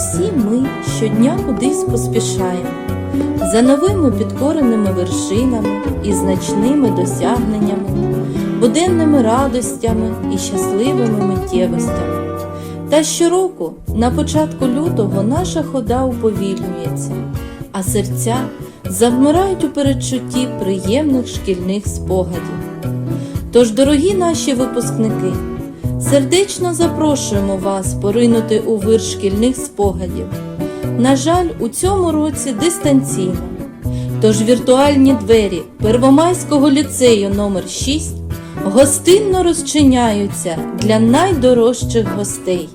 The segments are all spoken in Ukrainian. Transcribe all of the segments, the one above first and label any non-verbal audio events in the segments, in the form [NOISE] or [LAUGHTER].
Усі ми щодня кудись поспішаємо за новими підкореними вершинами і значними досягненнями, буденними радостями і щасливими миттєвостями. Та щороку, на початку лютого, наша хода уповільнюється, а серця завмирають у передчутті приємних шкільних спогадів. Тож, дорогі наші випускники, сердечно запрошуємо вас поринути у вир шкільних спогадів. На жаль, у цьому році дистанційно. Тож віртуальні двері Первомайського ліцею номер 6 гостинно розчиняються для найдорожчих гостей.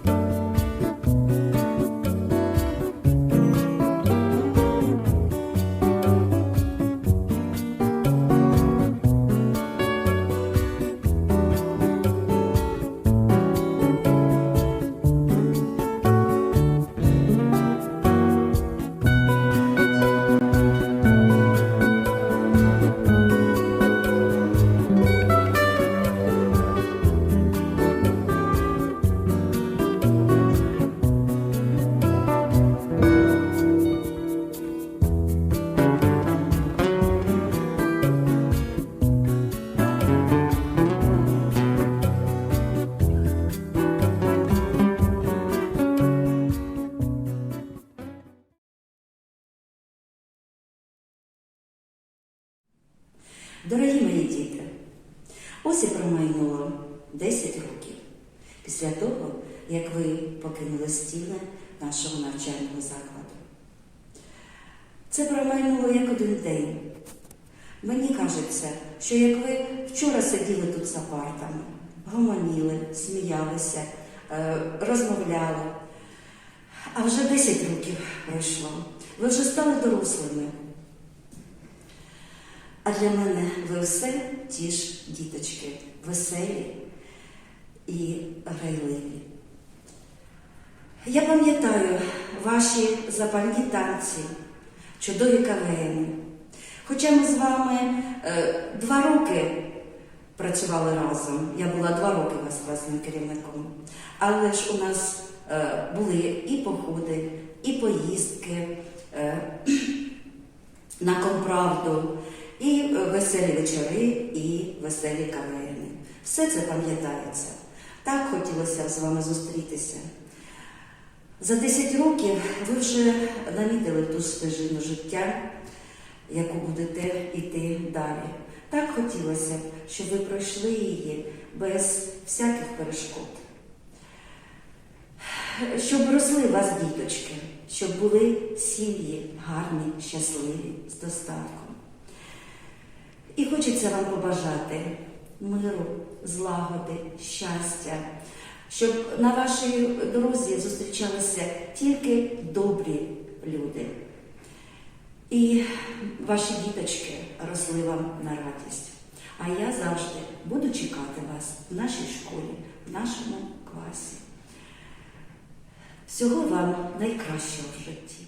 Дорогі мої діти, ось і промайнуло 10 років після того, як ви покинули стіни нашого навчального закладу. Це промайнуло як один день. Мені кажеться, що як ви вчора сиділи тут за партами, гомоніли, сміялися, е, розмовляли, а вже 10 років пройшло. Ви вже стали дорослими. А для мене ви все ті ж діточки, веселі і грайливі. Я пам'ятаю ваші запальні танці, чудові кавени. Хоча ми з вами е, два роки працювали разом, я була два роки вас класним керівником, але ж у нас е, були і походи, і поїздки е, [CLEARS THROAT] на комправду, і веселі вечори, і веселі кавени. Все це пам'ятається. Так хотілося з вами зустрітися. За 10 років ви вже намітили ту стежину життя, яку будете йти далі. Так хотілося, щоб ви пройшли її без всяких перешкод. Щоб росли вас діточки, щоб були сім'ї гарні, щасливі, з достатком. І хочеться вам побажати миру, злагоди, щастя, щоб на вашій дорозі зустрічалися тільки добрі люди. І ваші діточки росли вам на радість. А я завжди буду чекати вас в нашій школі, в нашому класі. Всього вам найкращого в житті.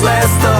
добре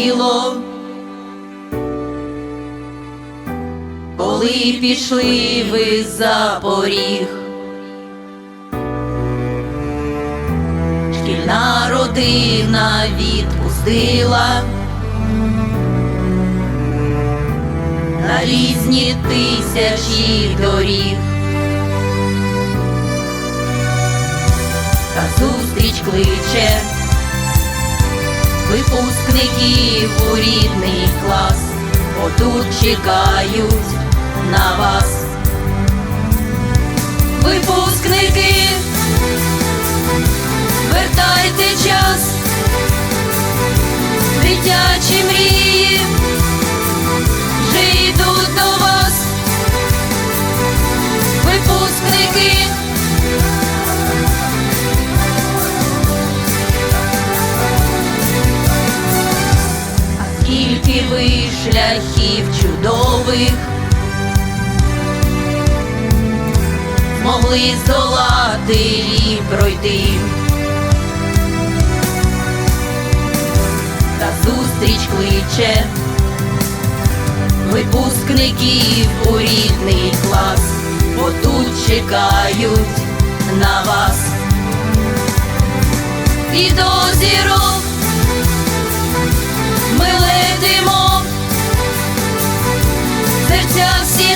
пролетіло, коли пішли ви за поріг. Шкільна родина відпустила на різні тисячі доріг. Та зустріч кличе випускників у рідний клас, отут чекають на вас. Випускники, вертайте час, дитячі мрії, птахів чудових, могли здолати і пройти, та зустріч кличе випускників у рідний клас, бо тут чекають на вас. І до зірок ми летимо. серця всі.